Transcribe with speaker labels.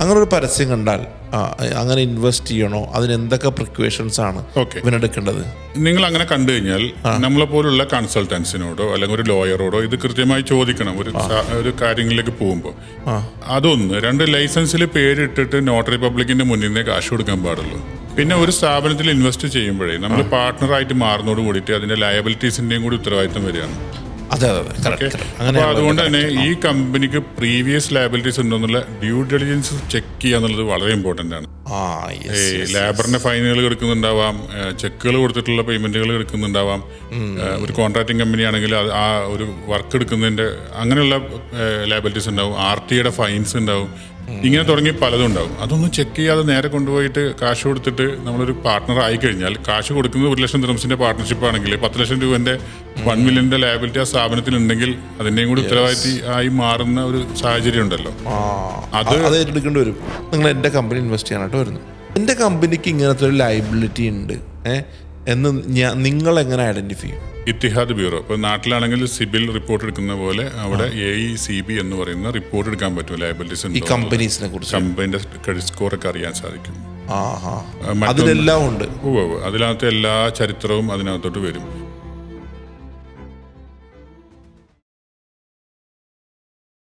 Speaker 1: അങ്ങനെ ഒരു പരസ്യം കണ്ടാൽ അങ്ങനെ ഇൻവെസ്റ്റ് ചെയ്യണോ അതിന് എന്തൊക്കെ പ്രിക്വേഷൻസ് ആണ്. ഇവനെടുക്കേണ്ടത്?
Speaker 2: നിങ്ങൾ അങ്ങനെ കണ്ടു കഴിഞ്ഞാൽ നമ്മളെ പോലുള്ള കൺസൾട്ടൻസിനോടോ അല്ലെങ്കിൽ ഒരു ലോയറോടോ ഇത് കൃത്യമായി ചോദിക്കണം. ഒരു ഒരു കാര്യങ്ങളിലേക്ക് പോകുമ്പോൾ. അതൊന്ന് രണ്ട് ലൈസൻസിൽ പേരിട്ടിട്ട് നോട്ടറി പബ്ലിക്കിന്റെ മുന്നിൽ നിന്നേ കാശ് കൊടുക്കാൻ പാടുള്ളൂ. പിന്നെ ഒരു സ്ഥാപനത്തിൽ ഇൻവെസ്റ്റ് ചെയ്യുമ്പോഴേ നമ്മൾ പാർട്ണറായിട്ട് മാറുന്നതോട് കൂടിയിട്ട് അതിന്റെ ലയബിലിറ്റീസിന്റെയും കൂടി ഉത്തരവാദിത്തം വരികയാണ്.
Speaker 1: അതെ അങ്ങനെ
Speaker 2: അതുകൊണ്ട് തന്നെ ഈ കമ്പനിക്ക് പ്രീവിയസ് ലയബിലിറ്റീസ് ഉണ്ടോന്നുള്ള ഡ്യൂ ഡെലിജൻസ് ചെക്ക് ചെയ്യുക എന്നുള്ളത് വളരെ ഇമ്പോർട്ടന്റ് ആണ്. ലേബറിന്റെ ഫൈനുകൾ എടുക്കുന്നുണ്ടാവാം ചെക്കുകൾ കൊടുത്തിട്ടുള്ള പേയ്മെന്റുകൾ എടുക്കുന്നുണ്ടാവാം. ഒരു കോൺട്രാക്ടിങ് കമ്പനി ആണെങ്കിൽ ആ ഒരു വർക്ക് എടുക്കുന്നതിന്റെ അങ്ങനെയുള്ള ലാബിലിറ്റീസ് ഉണ്ടാവും. ആർ ടിയുടെ ഫൈൻസ് ഉണ്ടാവും. ഇങ്ങനെ തുടങ്ങി പലതും ഉണ്ടാവും അതൊന്നും ചെക്ക് ചെയ്യാതെ നേരെ കൊണ്ടുപോയിട്ട് കാശ് കൊടുത്തിട്ട് നമ്മളൊരു പാർട്ണർ ആയി കഴിഞ്ഞാൽ കാശ് കൊടുക്കുന്നത് ഒരു ലക്ഷം ദിറംസിന്റെ പാർട്ണർഷിപ്പ് ആണെങ്കിൽ പത്ത് ലക്ഷം രൂപന്റെ വൺ മില്യന്റെ ലയബിലിറ്റി ആ സ്ഥാപനത്തിൽ ഉണ്ടെങ്കിൽ അതിന്റെയും കൂടി ഉത്തരവാദിത്തി ആയി മാറുന്ന ഒരു സാഹചര്യം ഉണ്ടല്ലോ. അത്
Speaker 1: അത് ഏറ്റെടുക്കേണ്ടി വരും. നിങ്ങൾ എന്റെ കമ്പനി ഇൻവെസ്റ്റ് ചെയ്യാനായിട്ട് വരുന്നു എന്റെ കമ്പനിക്ക് ഇങ്ങനത്തെ ഒരു ലയബിലിറ്റി ഉണ്ട്. ഏ? എന്ന് ഞാൻ നിങ്ങൾ എങ്ങനെ ഐഡന്റിഫൈ ചെയ്യും?
Speaker 2: Etihad bureau. ഇപ്പോൾ നാട്ടിലാണെങ്കിൽ സിബിൽ റിപ്പോർട്ട് എടുക്കുന്ന പോലെ അവിടെ എ ഇ സി ബി എന്ന് പറയുന്ന റിപ്പോർട്ട് എടുക്കാൻ പറ്റും. ലയബിലിറ്റീസ്
Speaker 1: ഈ കമ്പനീസിനെ കുറിച്ച്.
Speaker 2: കമ്പനിയുടെ ക്രെഡിറ്റ് സ്കോർ ഒക്കെ അറിയാൻ സാധിക്കും.
Speaker 1: അതിലെല്ലാം ഉണ്ട്.
Speaker 2: അതിനകത്ത് എല്ലാ ചരിത്രവും അതിനകത്തോട്ട് വരും.